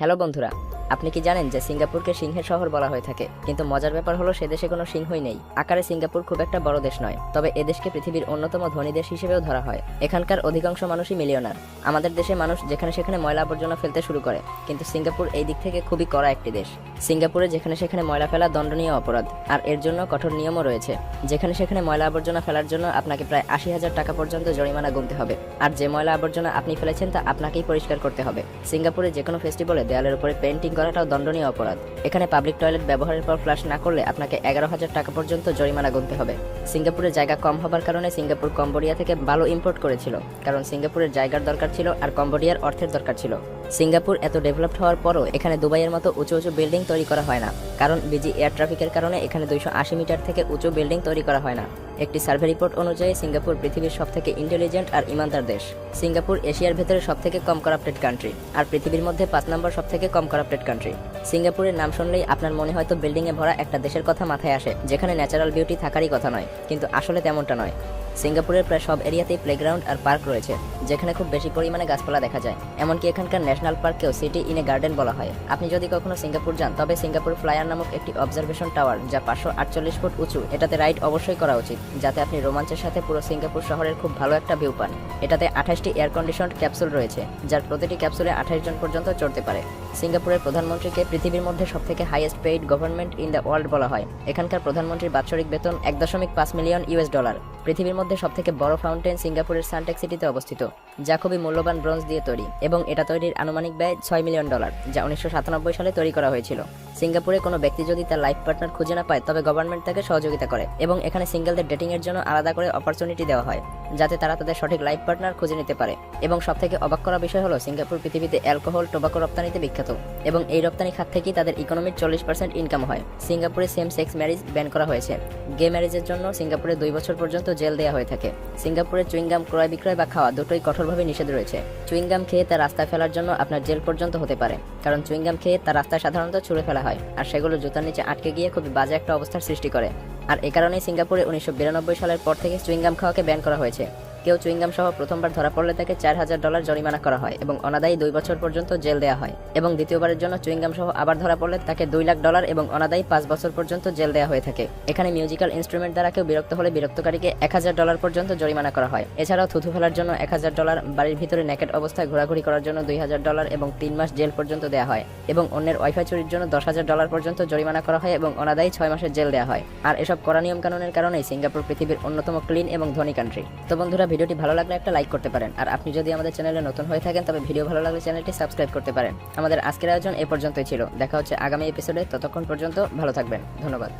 Hello বন্ধুরা আপনি কি জানেন যে সিঙ্গাপুরকে সিংহের শহর বলা হয়ে থাকে? কিন্তু মজার ব্যাপার হলো সে দেশে কোনো সিংহই নেই। আকারে সিঙ্গাপুর খুব একটা বড় দেশ নয়, তবে এ দেশকে পৃথিবীর অন্যতম ধনী দেশ হিসেবেও ধরা হয়। এখানকার অধিকাংশ মানুষই মিলিয়নার। আমাদের দেশে মানুষ যেখানে সেখানে ময়লা আবর্জনা ফেলতে শুরু করে, কিন্তু সিঙ্গাপুর এই দিক থেকে খুবই কড়া একটি দেশ। সিঙ্গাপুরে যেখানে সেখানে ময়লা ফেলা দণ্ডনীয় অপরাধ, আর এর জন্য কঠোর নিয়মও রয়েছে। যেখানে সেখানে ময়লা আবর্জনা ফেলার জন্য আপনাকে প্রায় আশি হাজার টাকা পর্যন্ত জরিমানা গুনতে হবে। আর যে ময়লা আবর্জনা আপনি ফেলেছেন তা আপনাকেই পরিষ্কার করতে হবে। সিঙ্গাপুরে যে কোনো ফেস্টিভ্যালে দেয়ালের উপরে পেন্টিং করাটাও দণ্ডনীয় অপরাধ। এখানে পাবলিক টয়লেট ব্যবহারের পর ফ্লাশ না করলে আপনাকে এগারো হাজার টাকা পর্যন্ত জরিমানা গুনতে হবে। সিঙ্গাপুরের জায়গা কম হবার কারণে সিঙ্গাপুর কম্বোডিয়া থেকে ভালো ইম্পোর্ট করেছিল। কারণ সিঙ্গাপুরের জায়গার দরকার ছিল আর কম্বোডিয়ার অর্থের দরকার ছিল। সিঙ্গাপুর এত ডেভেলপড হওয়ার পরও এখানে দুবাইয়ের মতো উঁচু উঁচু বিল্ডিং তৈরি করা হয় না। কারণ বিজি এয়ার ট্রাফিকের কারণে এখানে দুইশো আশি মিটার থেকে উঁচু বিল্ডিং তৈরি করা হয় না। একটি সার্ভে রিপোর্ট অনুযায়ী সিঙ্গাপুর পৃথিবীর সবথেকে ইন্টেলিজেন্ট আর ইমানদার দেশ। সিঙ্গাপুর এশিয়ার ভেতরে সবথেকে কম করাপ্টেড কান্ট্রি আর পৃথিবীর মধ্যে পাঁচ নম্বর সবথেকে কম করাপ্টেড কান্ট্রি সিঙ্গাপুরের নাম শুনলেই আপনার মনে হয়তো বিল্ডিংয়ে ভরা একটা দেশের কথা মাথায় আসে, যেখানে ন্যাচারাল বিউটি থাকারই কথা নয়, কিন্তু আসলে তেমনটা নয়। সিঙ্গাপুরের প্রায় সব এরিয়াতেই প্লেগ্রাউন্ড আর পার্ক রয়েছে, যেখানে খুব বেশি পরিমাণে গাছপালা দেখা যায়। এমনকি এখানকার ন্যাশনাল পার্ককেও সিটি ইন এ গার্ডেন বলা হয়। আপনি যদি কখনো সিঙ্গাপুর যান, তবে সিঙ্গাপুর ফ্লায়ার নামক একটি অবজারভেশন টাওয়ার যা পাঁচশো আটচল্লিশ ফুট উঁচু, এটাতে রাইড অবশ্যই করা উচিত, যাতে আপনি রোমাঞ্চের সাথে পুরো সিঙ্গাপুর শহরের খুব ভালো একটা ভিউ পান। এটাতে আঠাশটি এয়ার কন্ডিশনড ক্যাপসুল রয়েছে, যার প্রতিটি ক্যাপসুলে আঠাশ জন পর্যন্ত চড়তে পারে। সিঙ্গাপুরের প্রধানমন্ত্রীকে পৃথিবীর মধ্যে সবথেকে highest paid government in the world বলা হয়। এখানকার প্রধানমন্ত্রীর বাৎসরিক বেতন এক দশমিক পাঁচ মিলিয়ন ইউএস ডলার পৃথিবীর মধ্যে সবথেকে বড় ফাউন্টেন সিঙ্গাপুরের সানটেক সিটিতে অবস্থিত। যা খুবই মূল্যবান ব্রোঞ্জ দিয়ে তৈরি এবং এটা তৈরির আনুমানিক ব্যয় ছয় মিলিয়ন ডলার, যা উনিশশো সাতানব্বই সালে তৈরি করা হয়েছিল। সিঙ্গাপুরে কোনো ব্যক্তি যদি তার লাইফ পার্টনার খুঁজে না পায়, তবে গভর্নমেন্ট তাকে সহযোগিতা করে এবং এখানে সিঙ্গেলদের ডেটিং এর জন্য আলাদা করে অপরচুনিটি দেওয়া হয়, যাতে তারা তাদের সঠিক লাইফ পার্টনার খুঁজে নিতে পারে। এবং সবথেকে অবাক করা বিষয় হলো, সিঙ্গাপুর পৃথিবীতে অ্যালকোহল, টোবাকো রপ্তানিতে বিখ্যাত এবং এই রপ্তানি খাত থেকেই তাদের ইকোনমির চল্লিশ পার্সেন্ট ইনকাম হয়। সিঙ্গাপুরে সেম সেক্স ম্যারেজ ব্যান করা হয়েছে। গে ম্যারেজের জন্য সিঙ্গাপুরে দুই বছর পর্যন্ত জেল দেওয়া হয়ে থাকে। সিঙ্গাপুরে চুইংগাম, ক্রয় বিক্রয় বা খাওয়া দুটোই কঠোরভাবে নিষেধ রয়েছে। চুইংগাম খেয়ে তা রাস্তায় ফেলার জন্য আপনার জেল পর্যন্ত হতে পারে। কারণ চুইংগাম খেয়ে তার রাস্তায় সাধারণত ছুঁড়ে ফেলা হয়, আর সেগুলো জুতার নিচে আটকে গিয়ে খুবই বাজে একটা অবস্থার সৃষ্টি করে। আর এ কারণেই সিঙ্গাপুরে উনিশশো বিরানব্বই সালের পর থেকে চুইংগাম খাওয়াকে ব্যান করা হয়েছে। কেউ চুইংগাম সহ প্রথমবার ধরা পড়লে তাকে চার হাজার ডলার জরিমানা করা হয় এবং অনাদায়ী দুই বছর পর্যন্ত জেল দেওয়া হয় এবং দ্বিতীয়বারের জন্য চুইংগাম সহ আবার ধরা পড়লে তাকে দুই লাখ ডলার এবং অনাদায়ী পাঁচ বছর পর্যন্ত জেল দেওয়া হয়ে থাকে। এখানে মিউজিক্যাল ইনস্ট্রুমেন্ট দ্বারা কেউ বিরক্ত হলে বিরক্তকারীকে এক হাজার ডলার পর্যন্ত জরিমানা করা হয়। এছাড়াও থুথু ফেলার জন্য এক হাজার ডলার, বাড়ির ভিতরে নেকেট অবস্থায় ঘোরাঘুরি করার জন্য দুই হাজার ডলার এবং তিন মাস জেল পর্যন্ত দেওয়া হয় এবং অন্যের ওয়াইফাই চুরির জন্য দশ হাজার ডলার পর্যন্ত জরিমানা করা হয় এবং অনাদায়ী ছয় মাসের জেল দেওয়া হয়। আর এসব কড়া নিয়ম কানুনের কারণে সিঙ্গাপুর পৃথিবীর অন্যতম ক্লিন এবং ধনী কান্ট্রি তো বন্ধুরা ভিডিওটি ভালো লাগলে একটা লাইক করতে পারেন। আর আপনি যদি আমাদের চ্যানেলে নতুন হয়ে থাকেন, তবে ভিডিও ভালো লাগলে চ্যানেলটি সাবস্ক্রাইব করতে পারেন। আমাদের আজকের আয়োজন এ পর্যন্তই ছিল। দেখা হচ্ছে আগামী এপিসোডে ততক্ষণ পর্যন্ত ভালো থাকবেন। ধন্যবাদ।